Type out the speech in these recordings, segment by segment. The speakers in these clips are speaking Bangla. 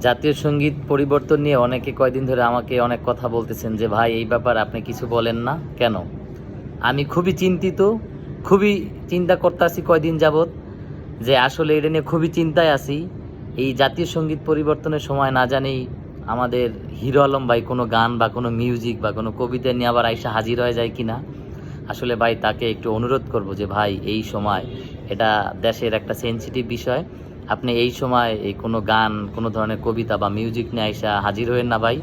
জাতীয় সংগীত পরিবর্তন নিয়ে অনেকে কয়দিন ধরে আমাকে অনেক কথা বলতেছেন যে, ভাই, এই ব্যাপার আপনি কিছু বলেন না, কেন? আমি খুবই চিন্তিত, খুবই চিন্তা করতেছি কয়দিন যাবৎ যে, আসলে এটা নিয়ে খুবই চিন্তায় আছি। এই জাতীয় সংগীত পরিবর্তনের সময় না জানেই আমাদের হিরো আলম ভাই কোনো গান বা কোনো মিউজিক বা কোনো কবিতা নিয়ে আবার আইসা হাজির হয়ে যায় কিনা? আসলে ভাই, তাকে একটু অনুরোধ করব যে, ভাই, এই সময় এটা দেশের একটা সেনসিটিভ বিষয়। আপনি এই সময় এই কোনো গান, কোনো ধরনের কবিতা বা মিউজিক নিয়ে আইসা হাজির হয়েন না ভাই।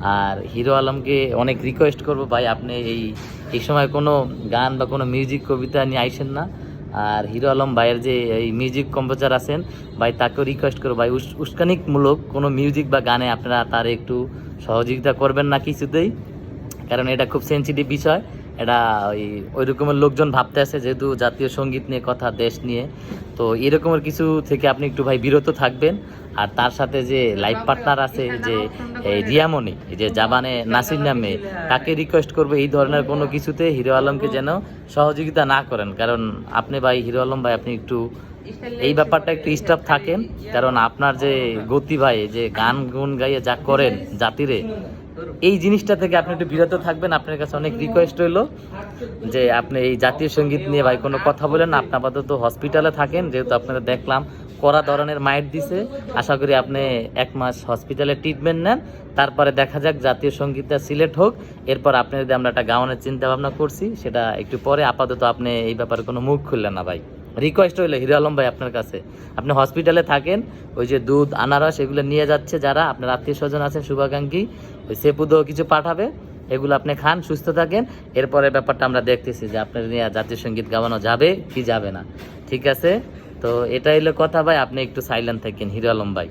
আর হিরো আলমকে অনেক রিকোয়েস্ট করব ভাই, আপনি এই এই সময় কোনো গান বা কোনো মিউজিক কবিতা নিয়ে আইসেন না। আর হিরো আলম ভাইয়ের যে এই মিউজিক কম্পোজার আছেন, ভাই তাকেও রিকোয়েস্ট করব ভাই, উস- উস্কানিকমূলক কোনো মিউজিক বা গানে আপনারা তার একটু সহযোগিতা করবেন না কিছুতেই। কারণ এটা খুব সেনসিটিভ বিষয়। এটা ওই ওই রকমের লোকজন ভাবতে আছে যেহেতু জাতীয় সংগীত নিয়ে কথা, দেশ নিয়ে। তো এরকমের কিছু থেকে আপনি একটু ভাই বিরত থাকবেন। আর তার সাথে যে লাইফ পার্টনার আছে যে রিয়ামণি যে জাবানে নাসির নামে, তাকে রিকোয়েস্ট করবে এই ধরনের কোনো কিছুতে হিরো আলমকে যেন সহযোগিতা না করেন। কারণ আপনি ভাই, হিরো আলম ভাই, আপনি একটু এই ব্যাপারটা একটু স্টাফ থাকেন। কারণ আপনার যে গতি ভাই, যে গান গুন গাইয়ে যা করেন জাতিরে এই জিনিসটা থেকে আপনি একটু বিরত থাকবেন। আপনার কাছে অনেক রিকোয়েস্ট হইল যে আপনি এই জাতীয় সংগীত নিয়ে ভাই কোনো কথা বলেন আপনি আপাতত হসপিটালে থাকেন, যেহেতু আপনারা দেখলাম কড়া ধরনের মায়ের দিছে। আশা করি আপনি এক মাস হসপিটালে ট্রিটমেন্ট নেন। তারপরে দেখা যাক জাতীয় সঙ্গীতটা সিলেক্ট হোক। এরপর আপনি যদি আমরা একটা গাওয়ানোর চিন্তা ভাবনা করছি, সেটা একটু পরে। আপাতত আপনি এই ব্যাপারে কোনো মুখ খুললেন না ভাই। রিকোয়েস্ট হইল হিরো আলম ভাই আপনার কাছে। আপনি হসপিটালে থাকেন, ওই যে দুধ, আনারস, এগুলো নিয়ে যাচ্ছে যারা, আপনার আত্মীয় স্বজন আছেন, শুভাকাঙ্ক্ষী, ওই সেপুদো কিছু পাঠাবে, এগুলো আপনি খান, সুস্থ থাকেন। এরপরে ব্যাপারটা আমরা দেখতেছি যে আপনার নিয়ে জাতীয় সংগীত গাওয়ানো যাবে কি যাবে না। ঠিক আছে? তো এটা হলো কথা ভাই, আপনি একটু সাইলেন্ট থাকেন, হিরো আলম ভাই।